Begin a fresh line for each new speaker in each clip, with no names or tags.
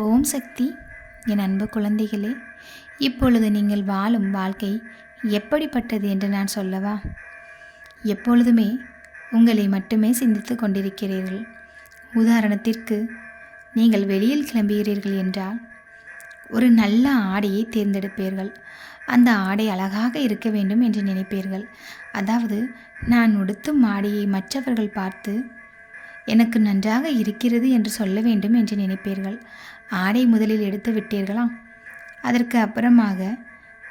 ஓம் சக்தி. என் அன்பு குழந்தைகளே இப்பொழுது நீங்கள் வாழும் வாழ்க்கை எப்படிப்பட்டது என்று நான் சொல்லவா? எப்பொழுதுமே உங்களை மட்டுமே சிந்தித்து கொண்டிருக்கிறீர்கள். உதாரணத்திற்கு நீங்கள் வெளியில் கிளம்புகிறீர்கள் என்றால் ஒரு நல்ல ஆடையை தேர்ந்தெடுப்பீர்கள். அந்த ஆடை அழகாக இருக்க வேண்டும் என்று நினைப்பீர்கள். அதாவது நான் உடுத்தும் ஆடையை மற்றவர்கள் பார்த்து எனக்கு நன்றாக இருக்கிறது என்று சொல்ல வேண்டும் என்று நினைப்பீர்கள். ஆடை முதலில் எடுத்து விட்டீர்களா? அதற்கு அப்புறமாக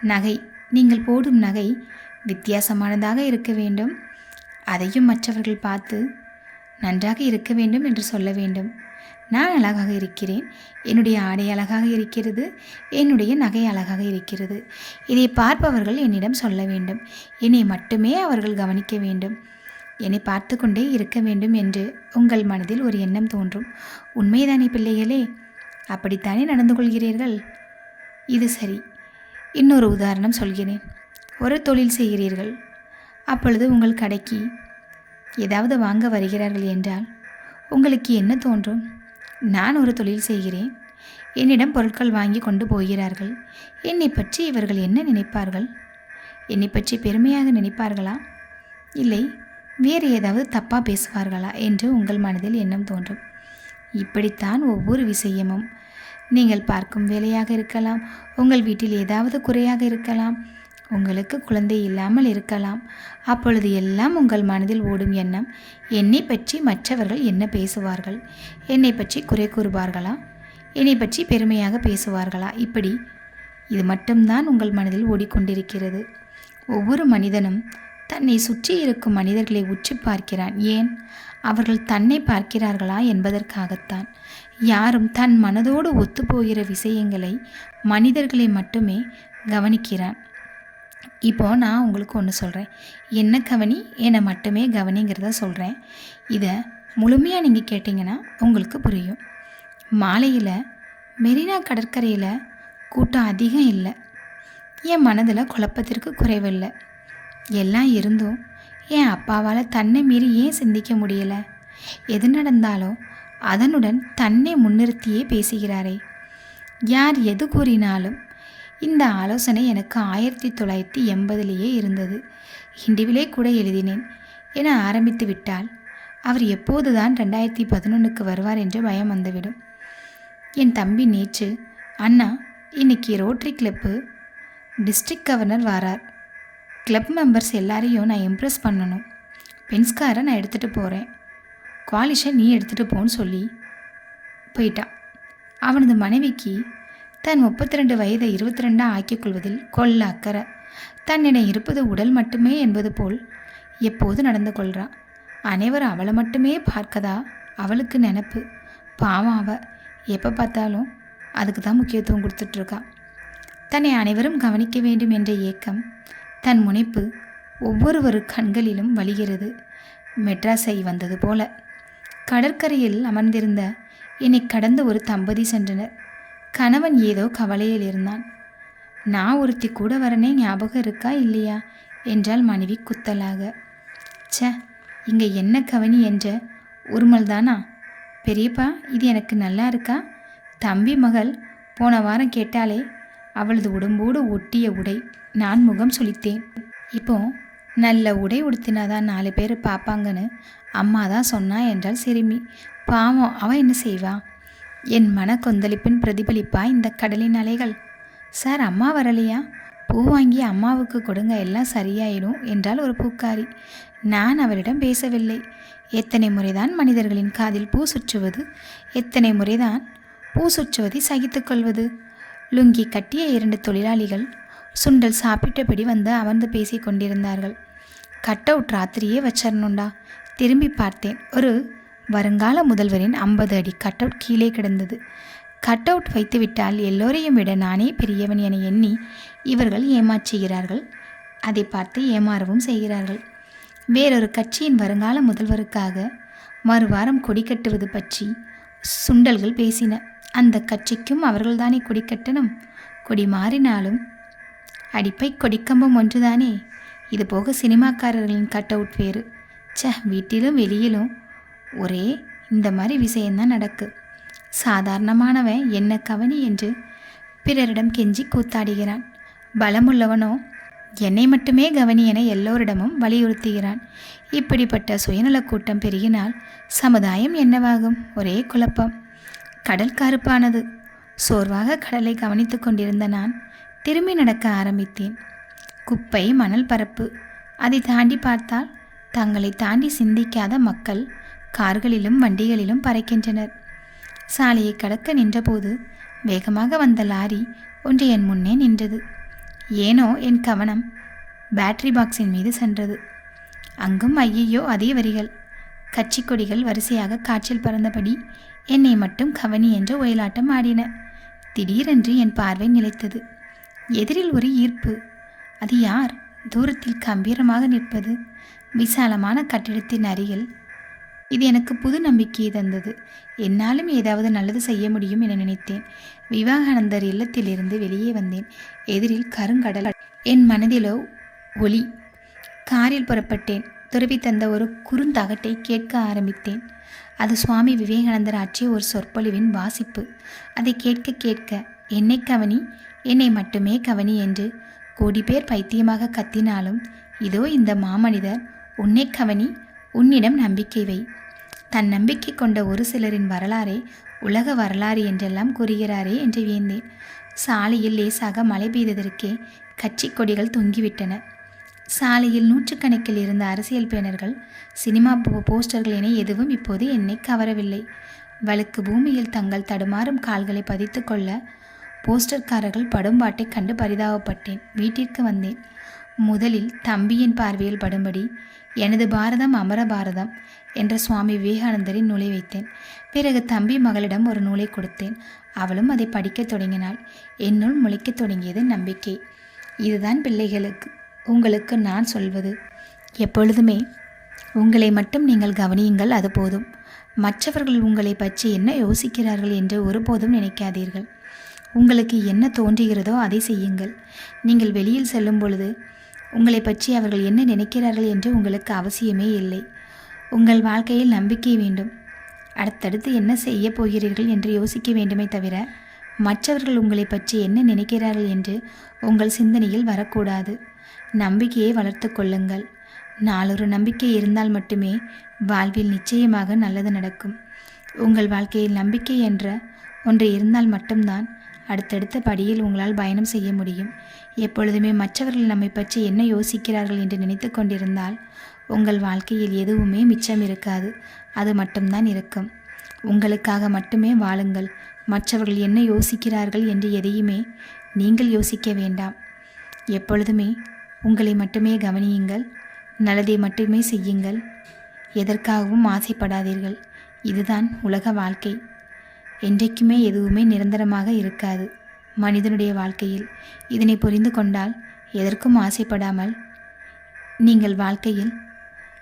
நகை. நீங்கள் போடும் நகை வித்தியாசமானதாக இருக்க வேண்டும். அதையும் மற்றவர்கள் பார்த்து நன்றாக இருக்க வேண்டும் என்று சொல்ல வேண்டும். நான் அழகாக இருக்கிறேன். என்னுடைய ஆடை அழகாக இருக்கிறது. என்னுடைய நகை அழகாக இருக்கிறது. இதை பார்ப்பவர்கள் என்னிடம் சொல்ல வேண்டும். என்னை மட்டுமே அவர்கள் கவனிக்க வேண்டும். என்னை பார்த்து கொண்டே இருக்க வேண்டும் என்று உங்கள் மனதில் ஒரு எண்ணம் தோன்றும். உண்மைதானே பிள்ளைகளே? அப்படித்தானே நடந்து கொள்கிறீர்கள்? இது சரி. இன்னொரு உதாரணம் சொல்கிறேன். ஒரு தொழில் செய்கிறீர்கள். அப்பொழுது உங்கள் கடைக்கு ஏதாவது வாங்க வருகிறார்கள் என்றால் உங்களுக்கு என்ன தோன்றும்? நான் ஒரு தொழில் செய்கிறேன். என்னிடம் பொருட்கள் வாங்கி கொண்டு போகிறார்கள். என்னை பற்றி இவர்கள் என்ன நினைப்பார்கள்? என்னை பற்றி பெருமையாக நினைப்பார்களா? இல்லை. வேறு ஏதாவது தப்பாக பேசுவார்களா என்று உங்கள் மனதில் எண்ணம் தோன்றும். இப்படித்தான் ஒவ்வொரு விஷயமும். நீங்கள் பார்க்கும் வேலையாக இருக்கலாம் உங்கள் வீட்டில் ஏதாவது குறையாக இருக்கலாம் உங்களுக்கு குழந்தை இல்லாமல் இருக்கலாம். அப்பொழுது எல்லாம் உங்கள் மனதில் ஓடும் எண்ணம் என்னை பற்றி மற்றவர்கள் என்ன பேசுவார்கள்? என்னை பற்றி குறை கூறுவார்களா? என்னை பற்றி பெருமையாக பேசுவார்களா? இப்படி இது மட்டும்தான் உங்கள் மனதில் ஓடிக்கொண்டிருக்கிறது. ஒவ்வொரு மனிதனும் தன்னை சுற்றி இருக்கும் மனிதர்களை உற்று பார்க்கிறான். ஏன்? அவர்கள் தன்னை பார்க்கிறார்களா என்பதற்காகத்தான். யாரும் தன் மனதோடு ஒத்துப்போகிற விஷயங்களை மனிதர்களை மட்டுமே கவனிக்கிறான். இப்போ நான் உங்களுக்கு ஒன்று சொல்கிறேன் என்ன கவனி? என்னை மட்டுமே கவனிங்கிறத சொல்கிறேன் இதை முழுமையாக நீங்கள் கேட்டிங்கன்னா உங்களுக்கு புரியும். மாலையில் மெரினா கடற்கரையில் கூட்டம் அதிகம் இல்லை. என் மனதில் குழப்பத்திற்கு குறைவில்லை. எல்லாம் இருந்தும் என் அப்பாவால் தன்னை மீறி ஏன் சிந்திக்க முடியலை? எது நடந்தாலும் அதனுடன் தன்னை முன்னிறுத்தியே பேசுகிறாரே. யார் எது கூறினாலும் இந்த ஆலோசனை எனக்கு ஆயிரத்தி தொள்ளாயிரத்தி எண்பதுலேயே இருந்தது. ஹிண்டிவிலே கூட எழுதினேன் என ஆரம்பித்து விட்டால் அவர் எப்போதுதான் ரெண்டாயிரத்தி பதினொன்றுக்கு வருவார் என்று பயம் வந்துவிடும். என் தம்பி நேற்று அண்ணா இன்னைக்கு ரோட்ரி கிளப்பு டிஸ்ட்ரிக்ட் கவர்னர் வாரார். கிளப் மெம்பர்ஸ் எல்லாரையும் நான் இம்ப்ரெஸ் பண்ணணும். பென்ஸ்காரை நான் எடுத்துகிட்டு போகிறேன் குவாலிஷை நீ எடுத்துகிட்டு போன்னு சொல்லி போயிட்டான் அவனது மனைவிக்கு தன் முப்பத்தி ரெண்டு வயதை இருபத்தி ரெண்டாக ஆக்கிக் கொள்வதில் கொள்ள அக்கறை. தன்னிடம் இருப்பது உடல் மட்டுமே என்பது போல் எப்போது நடந்து கொள்கிறான் அனைவரும் அவளை மட்டுமே பார்க்கதா? அவளுக்கு நினப்பு. பாவம் அவ. எப்போ பார்த்தாலும் அதுக்கு தான் முக்கியத்துவம் கொடுத்துட்ருக்கா தன்னை அனைவரும் கவனிக்க வேண்டும் என்ற ஏக்கம் தன் முனைப்பு ஒவ்வொருவரு கண்களிலும் வழிகிறது. மெட்ராஸை வந்தது போல. கடற்கரையில் அமர்ந்திருந்த என்னை கடந்த ஒரு தம்பதி சென்றனர். கணவன் ஏதோ கவலையில் இருந்தான். நான் ஒருத்தி கூட வரனே ஞாபகம் இருக்கா இல்லையா? என்றால் மனைவி குத்தலாக. ச இங்கே என்ன கவனி என்ற உருமல் தானா? பெரியப்பா இது எனக்கு நல்லா இருக்கா? தம்பி மகள் போன வாரம் கேட்டாலே அவளது உடம்போடு ஒட்டிய உடை நான் முகம் சுளித்தேன். இப்போ நல்ல உடை உடுத்தினாதான் நாலு பேர் பார்ப்பாங்கன்னு அம்மா தான் சொன்னா என்றால் சிறுமி. பாவம் அவ என்ன செய்வா? என் மன கொந்தளிப்பின் பிரதிபலிப்பா இந்த கடலின் அலைகள்? சார் அம்மா வரலையா? பூ வாங்கி அம்மாவுக்கு கொடுங்க எல்லாம் சரியாயிடும் என்றால் ஒரு பூக்காரி. நான் அவரிடம் பேசவில்லை. எத்தனை முறைதான் மனிதர்களின் காதில் பூ சுற்றுவது? எத்தனை முறைதான் பூ சுற்றுவதை சகித்துக்கொள்வது லுங்கி கட்டிய இரண்டு தொழிலாளிகள் சுண்டல் சாப்பிட்டபடி வந்து அமர்ந்து பேசி கொண்டிருந்தார்கள். கட் அவுட் ராத்திரியே வச்சிடணுண்டா திரும்பி பார்த்தேன். ஒரு வருங்கால முதல்வரின் ஐம்பது அடி கட் அவுட் கீழே கிடந்தது. கட் அவுட் வைத்துவிட்டால் எல்லோரையும் விட நானே பெரியவன் என எண்ணி இவர்கள் ஏமாற்றுகிறார்கள் அதை பார்த்து ஏமாறவும் செய்கிறார்கள். வேறொரு கட்சியின் வருங்கால முதல்வருக்காக மறுவாரம் கொடி கட்டுவது பற்றி சுண்டல்கள் பேசின. அந்த கட்சிக்கும் அவர்கள்தானே குடிக்கட்டணும்? கட்டணும் கொடி மாறினாலும் அடிப்பை கொடிக்கம்பம் ஒன்றுதானே? இது போக சினிமாக்காரர்களின் கட் அவுட் வேறு. ச வீட்டிலும் வெளியிலும் ஒரே இந்த மாதிரி விஷயந்தான் நடக்கு. சாதாரணமானவன் என்ன கவனி என்று பிறரிடம் கெஞ்சி கூத்தாடுகிறான். பலமுள்ளவனோ என்னை மட்டுமே கவனி என எல்லோரிடமும் வலியுறுத்துகிறான். இப்படிப்பட்ட சுயநலக் கூட்டம் பெருகினால் சமுதாயம் என்னவாகும்? ஒரே குழப்பம். கடல் கருப்பானது சோர்வாக கடலை கவனித்து கொண்டிருந்த நான் திரும்பி நடக்க ஆரம்பித்தேன். குப்பை மணல் பரப்பு அதை தாண்டி பார்த்தால் தங்களை தாண்டி சிந்திக்காத மக்கள் கார்களிலும் வண்டிகளிலும் பறக்கின்றனர். சாலையை கடக்க நின்றபோது வேகமாக வந்த லாரி ஒன்று என் முன்னே நின்றது. ஏனோ என் கவனம் பேட்டரி பாக்ஸின் மீது சென்றது. அங்கும் ஐயையோ அதே வரிகள். கட்சி கொடிகள் வரிசையாக காற்றில் பறந்தபடி என்னை மட்டும் கவனி என்று ஒயிலாட்டம் ஆடின. திடீரென்று என் பார்வை நிலைத்தது. எதிரில் ஒரு ஈர்ப்பு. அது யார்? தூரத்தில் கம்பீரமாக நிற்பது. விசாலமான கட்டிடத்தின் அருகில். இது எனக்கு புது நம்பிக்கையை தந்தது. என்னாலும் ஏதாவது நல்லது செய்ய முடியும் என நினைத்தேன். விவேகானந்தர் இல்லத்திலிருந்து வெளியே வந்தேன். எதிரில் கருங்கடல். என் மனதிலோ ஒளி. காரில் புறப்பட்டேன். துறவி தந்த ஒரு குறுந்தகட்டை கேட்க ஆரம்பித்தேன். அது சுவாமி விவேகானந்தர் ஆற்றிய ஒரு சொற்பொழிவின் வாசிப்பு. அதை கேட்க கேட்க என்னை கவனி என்னை மட்டுமே கவனி என்று கோடி பேர் பைத்தியமாக கத்தினாலும் இதோ இந்த மாமனிதர் உன்னை கவனி உன்னிடம் நம்பிக்கை வை. தன் நம்பிக்கை கொண்ட ஒரு சிலரின் வரலாறே உலக வரலாறு என்றெல்லாம் கூறுகிறாரே என்று வியந்தேன். சாலையில் லேசாக மழை பெய்ததற்கே கட்சி கொடிகள் தொங்கிவிட்டன. சாலையில் நூற்றுக்கணக்கில் இருந்த அரசியல் பேனர்கள் சினிமா போஸ்டர்கள் என எதுவும் இப்போது என்னை கவரவில்லை. வழுக்கு பூமியில் தங்கள் தடுமாறும் கால்களை பதித்து கொள்ள போஸ்டர்காரர்கள் படும்பாட்டை கண்டு பரிதாபப்பட்டேன். வீட்டிற்கு வந்தேன். முதலில் தம்பியின் பார்வையில் படும்படி எனது பாரதம் அமர பாரதம் என்ற சுவாமி விவேகானந்தரின் நூலை வைத்தேன். பிறகு தம்பி மகளிடம் ஒரு நூலை கொடுத்தேன். அவளும் அதை படிக்கத் தொடங்கினாள். என்னுள் முளைக்கத் தொடங்கியது நம்பிக்கை. இதுதான் பிள்ளைகளுக்கு உங்களுக்கு நான் சொல்வது எப்பொழுதுமே உங்களை மட்டும் நீங்கள் கவனியுங்கள் அது போதும். மற்றவர்கள் உங்களை பற்றி என்ன யோசிக்கிறார்கள் என்று ஒருபோதும் நினைக்காதீர்கள். உங்களுக்கு என்ன தோன்றுகிறதோ அதை செய்யுங்கள். நீங்கள் வெளியில் செல்லும் பொழுது உங்களை பற்றி அவர்கள் என்ன நினைக்கிறார்கள் என்று உங்களுக்கு அவசியமே இல்லை. உங்கள் வாழ்க்கையில் நம்பிக்கை வேண்டும். அடுத்தடுத்து என்ன செய்ய போகிறீர்கள் என்று யோசிக்க வேண்டுமே தவிர மற்றவர்கள் உங்களை பற்றி என்ன நினைக்கிறார்கள் என்று உங்கள் சிந்தனையில் வரக்கூடாது. நம்பிக்கையை வளர்த்து கொள்ளுங்கள். நாளொரு நம்பிக்கை இருந்தால் மட்டுமே வாழ்வில் நிச்சயமாக நல்லது நடக்கும். உங்கள் வாழ்க்கையில் நம்பிக்கை என்ற ஒன்று இருந்தால் மட்டும்தான் அடுத்தடுத்த படியில் உங்களால் பயணம் செய்ய முடியும். எப்பொழுதுமே மற்றவர்கள் நம்மை பற்றி என்ன யோசிக்கிறார்கள் என்று நினைத்து கொண்டிருந்தால் உங்கள் வாழ்க்கையில் எதுவுமே மிச்சம் இருக்காது. அது மட்டும்தான் இருக்கும். உங்களுக்காக மட்டுமே வாழுங்கள். மற்றவர்கள் என்ன யோசிக்கிறார்கள் என்று எதையுமே நீங்கள் யோசிக்க வேண்டாம். எப்பொழுதுமே உங்களை மட்டுமே கவனியுங்கள் நல்லதை மட்டுமே செய்யுங்கள். எதற்காகவும் ஆசைப்படாதீர்கள். இதுதான் உலக வாழ்க்கை. என்றைக்குமே எதுவுமே நிரந்தரமாக இருக்காது மனிதனுடைய வாழ்க்கையில். இதனை புரிந்து கொண்டால் எதற்கும் ஆசைப்படாமல் நீங்கள் வாழ்க்கையில்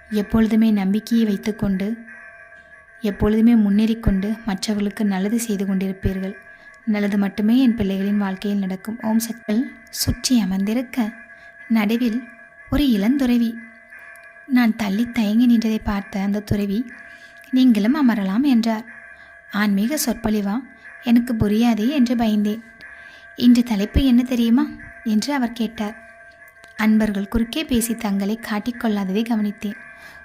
எப்பொழுதுமே நம்பிக்கையை வைத்துக்கொண்டு எப்பொழுதுமே முன்னேறிக்கொண்டு மற்றவர்களுக்கு நல்லது செய்து கொண்டிருப்பீர்கள். நல்லது மட்டுமே என் பிள்ளைகளின் வாழ்க்கையில் நடக்கும். ஓம் சக்கள் சுற்றி அமர்ந்திருக்க. நடுவில் ஒரு இளந்துறவி. நான் தள்ளி தயங்கி நின்றதை பார்த்த அந்த துறவி நீங்களும் அமரலாம் என்றார். ஆன்மீக சொற்பொழிவா? எனக்கு புரியாதே என்று பயந்தேன். இன்று தலைப்பு என்ன தெரியுமா? என்று அவர் கேட்டார். அன்பர்கள் குறுக்கே பேசி தங்களை காட்டிக்கொள்ளாததை கவனித்தேன்.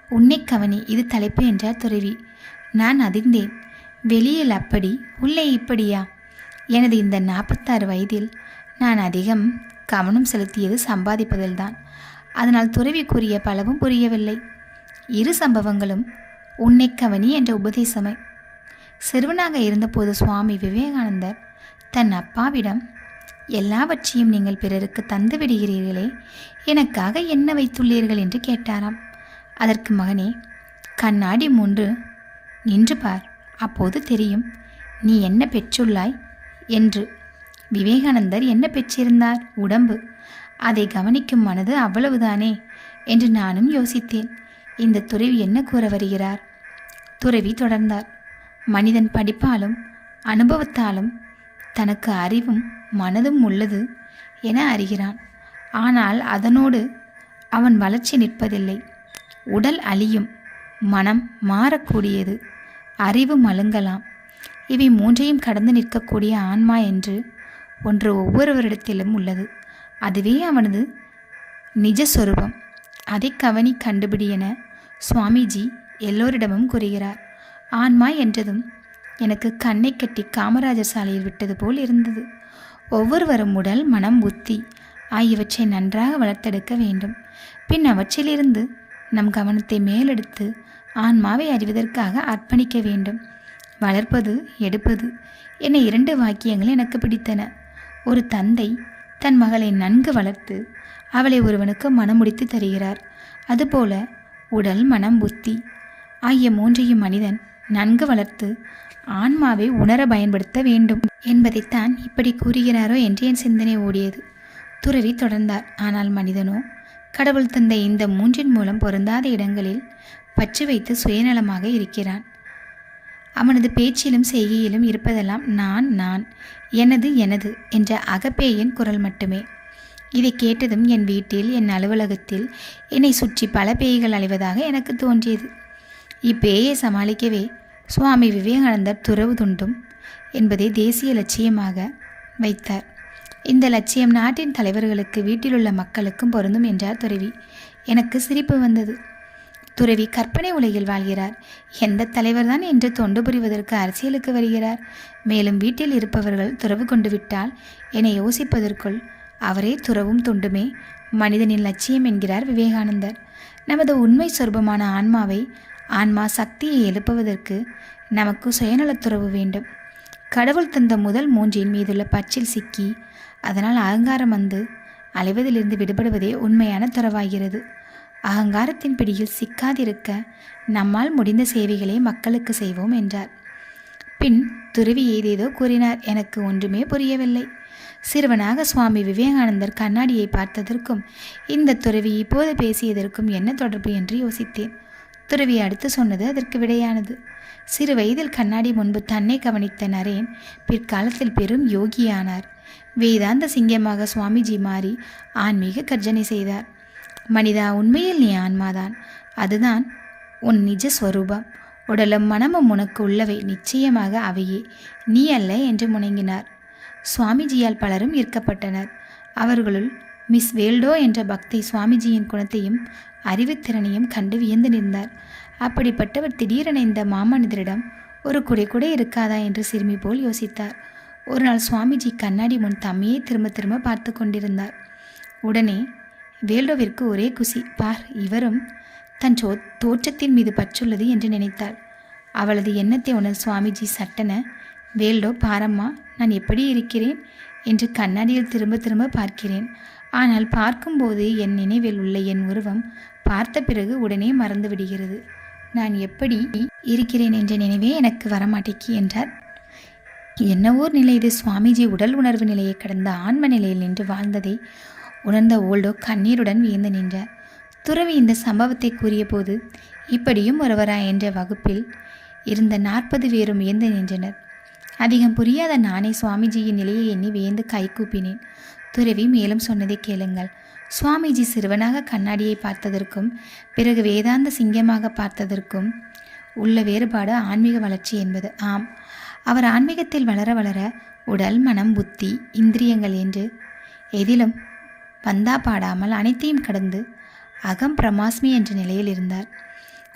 உன்னை கவனி இது தலைப்பு என்றார் துறவி. நான் அதிர்ந்தேன். வெளியில் அப்படி உள்ளே இப்படியா? எனது இந்த நாற்பத்தாறு வயதில் நான் அதிகம் கவனம் செலுத்தியது சம்பாதிப்பதில்தான். அதனால் துறவி கூறிய பலவும் புரியவில்லை. இரு சம்பவங்களும் உன்னை கவனி என்ற உபதேசமை. சிறுவனாக இருந்தபோது சுவாமி விவேகானந்தர் தன் அப்பாவிடம் எல்லாவற்றையும் நீங்கள் பிறருக்கு தந்து விடுகிறீர்களே எனக்காக என்ன வைத்துள்ளீர்கள்? என்று கேட்டாராம். அதற்கு மகனே கண்ணாடி மூன்று நின்று பார் அப்போது தெரியும் நீ என்ன பெற்றுள்ளாய்? என்று விவேகானந்தர் என்ன பெற்றிருந்தார்? உடம்பு. அதை கவனிக்கும் மனது அவ்வளவுதானே? என்று நானும் யோசித்தேன். இந்த துறவி என்ன கூற வருகிறார்? துறவி தொடர்ந்தார் மனிதன் படிப்பாலும் அனுபவத்தாலும் தனக்கு அறிவும் மனதும் உள்ளது என அறிகிறான். ஆனால் அதனோடு அவன் வளர்ச்சி நிற்பதில்லை. உடல் அழியும் மனம் மாறக்கூடியது அறிவு மழுங்கலாம். இவை மூன்றையும் கடந்து நிற்கக்கூடிய ஆன்மா என்று ஒன்று ஒவ்வொருவரிடத்திலும் உள்ளது. அதுவே அவனது நிஜஸ்வரூபம். அதை கவனி கண்டுபிடி என சுவாமிஜி எல்லோரிடமும் கூறுகிறார். ஆன்மா என்றதும் எனக்கு கண்ணை கட்டி காமராஜர் சாலையில் விட்டது போல் இருந்தது. ஒவ்வொருவரும் உடல் மனம் புத்தி ஆகியவற்றை நன்றாக வளர்த்தெடுக்க வேண்டும். பின் அவற்றிலிருந்து நம் கவனத்தை மேலெடுத்து ஆன்மாவை அறிவதற்காக அர்ப்பணிக்க வேண்டும். வளர்ப்பது எடுப்பது என இரண்டு வாக்கியங்கள் எனக்கு பிடித்தன. ஒரு தந்தை தன் மகளை நன்கு வளர்த்து அவளை ஒருவனுக்கு மனமுடித்து தருகிறார். அதுபோல உடல் மனம் புத்தி ஆகிய மூன்றையும் மனிதன் நன்கு வளர்த்து ஆன்மாவை உணர பயன்படுத்த வேண்டும் என்பதைத்தான் இப்படி கூறுகிறாரோ என்று என் சிந்தனை ஓடியது. துறவி தொடர்ந்தார். ஆனால் மனிதனோ கடவுள் தந்த இந்த மூன்றின் மூலம் பொருந்தாத இடங்களில் பற்று வைத்து சுயநலமாக இருக்கிறான். அவனது பேச்சிலும் செய்கையிலும் இருப்பதெல்லாம் நான் நான் எனது எனது என்ற அகப்பேயின் குரல் மட்டுமே. இதை கேட்டதும் என் வீட்டில் என் அலுவலகத்தில் என்னை சுற்றி பல பேய்கள் அலைவதாக எனக்கு தோன்றியது. இப்பேயை சமாளிக்கவே சுவாமி விவேகானந்தர் துறவு துண்டும் என்பதை தேசிய லட்சியமாக வைத்தார். இந்த லட்சியம் நாட்டின் தலைவர்களுக்கு வீட்டிலுள்ள மக்களுக்கும் பொருந்தும் என்றார் துறவி. எனக்கு சிரிப்பு வந்தது. துறவி கற்பனை உலகில் வாழ்கிறார். எந்த தலைவர்தான் என்று தொண்டு புரிவதற்கு அரசியலுக்கு வருகிறார். மேலும் வீட்டில் இருப்பவர்கள் துறவு கொண்டு விட்டால் என யோசிப்பதற்குள் அவரே துறவும் தொண்டுமே. மனிதனின் லட்சியம் என்கிறார் விவேகானந்தர். நமது உண்மை சொர்பமான ஆன்மாவை ஆன்மா சக்தியை எழுப்புவதற்கு நமக்கு சுயநலத்துறவு வேண்டும். கடவுள் தந்த முதல் மூன்றின் மீதுள்ள பச்சில் சிக்கி அதனால் அகங்காரம் வந்து அலைவதிலிருந்து விடுபடுவதே உண்மையான துறவாகிறது. அகங்காரத்தின் பிடியில் சிக்காதிருக்க நம்மால் முடிந்த சேவைகளை மக்களுக்கு செய்வோம் என்றார். பின் துறவி ஏதேதோ கூறினார். எனக்கு ஒன்றுமே புரியவில்லை. சிறுவனாக சுவாமி விவேகானந்தர் கண்ணாடியை பார்த்ததற்கும் இந்த துறவி இப்போது பேசியதற்கும் என்ன தொடர்பு என்று யோசித்தேன். துறவி அடுத்து சொன்னது அதற்கு விடையானது. சிறு வயதில் கண்ணாடி முன்பு தன்னை கவனித்த நரேன் பிற்காலத்தில் பெரும் யோகியானார். வேதாந்த சிங்கமாக சுவாமிஜி மாறி ஆன்மீக கர்ஜனை செய்தார். மனிதா உண்மையில் நீ ஆன்மாதான். அதுதான் உன் நிஜ ஸ்வரூபம். உடலும் மனமும் உனக்கு உள்ளவை நிச்சயமாக அவையே. நீ அல்ல என்று முணங்கினார் சுவாமிஜியால் பலரும் ஈர்க்கப்பட்டனர். அவர்களுள் மிஸ் வேல்டோ என்ற பக்தை சுவாமிஜியின் குணத்தையும் அறிவுத்திறனையும் கண்டு வியந்து நின்றார். அப்படிப்பட்டவர் திடீரென இந்த மாமனிதரிடம் ஒரு குடை கூட இருக்காதா? என்று சிறுமி போல் யோசித்தார். ஒரு நாள் சுவாமிஜி கண்ணாடி முன் தம்மையே திரும்ப திரும்ப பார்த்து கொண்டிருந்தார். உடனே வேல்டோவிற்கு ஒரே குசி. பார் இவரும் தன் சோ தோற்றத்தின் மீது பற்றுள்ளது என்று நினைத்தாள். அவளது எண்ணத்தை உணர் சுவாமிஜி சட்டன வேல்டோ பாரம்மா நான் எப்படி இருக்கிறேன்? என்று கண்ணாடியில் திரும்ப திரும்ப பார்க்கிறேன். ஆனால் பார்க்கும்போது என் நினைவில் உள்ள என் உருவம் பார்த்த பிறகு உடனே மறந்து விடுகிறது. நான் எப்படி இருக்கிறேன் என்ற நினைவே எனக்கு வரமாட்டேக்கி என்றார். என்னவோர் நிலை இது. சுவாமிஜி உடல் உணர்வு நிலையை கடந்த ஆன்ம நிலையில் நின்று வாழ்ந்ததை உணர்ந்த ஓல்டோ கண்ணீருடன் வியந்து நின்றார் துறவி இந்த சம்பவத்தை கூறிய போது இப்படியும் ஒருவரா என்ற வகுப்பில் இருந்த நாற்பது பேரும் வியந்து நின்றனர். அதிகம் புரியாத நானே சுவாமிஜியின் நிலையை எண்ணி வியந்து கை கூப்பினேன். துறவி மேலும் சொன்னதை கேளுங்கள். சுவாமிஜி சிறுவனாக கண்ணாடியை பார்த்ததற்கும் பிறகு வேதாந்த சிங்கமாக பார்த்ததற்கும் உள்ள வேறுபாடு ஆன்மீக வளர்ச்சி என்பது. ஆம் அவர் ஆன்மீகத்தில் வளர வளர உடல் மனம் புத்தி இந்திரியங்கள் என்று எதிலும் பந்தா பாடாமல் அனைத்தையும் கடந்து அகம் பிரமாஸ்மி என்ற நிலையில் இருந்தார்.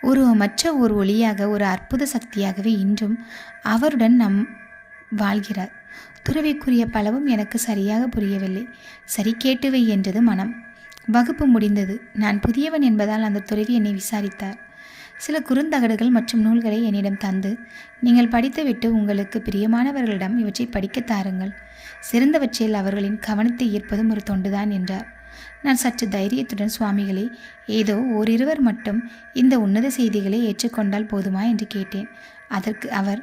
உருவமற்ற ஒரு ஒளியாக ஒரு அற்புத சக்தியாகவே இன்றும் அவருடன் நம் வாழ்கிறார். துறவிக்குரிய பலவும் எனக்கு சரியாக புரியவில்லை. சரி கேட்டுவை என்றது மனம். வகுப்பு முடிந்தது. நான் புதியவன் என்பதால் அந்த துறவி என்னை விசாரித்தார். சில குறுந்தகடுகள் மற்றும் நூல்களை என்னிடம் தந்து நீங்கள் படித்துவிட்டு உங்களுக்கு பிரியமானவர்களிடம் இவற்றை படிக்க தாருங்கள். சிறந்தவற்றில் அவர்களின் கவனத்தை ஈர்ப்பதும் ஒரு தொண்டுதான் என்றார். நான் சற்று தைரியத்துடன் சுவாமிகளே ஏதோ ஓரிருவர் மட்டும் இந்த உன்னத செய்திகளை ஏற்றுக்கொண்டால் போதுமா? என்று கேட்டேன். அதற்கு அவர்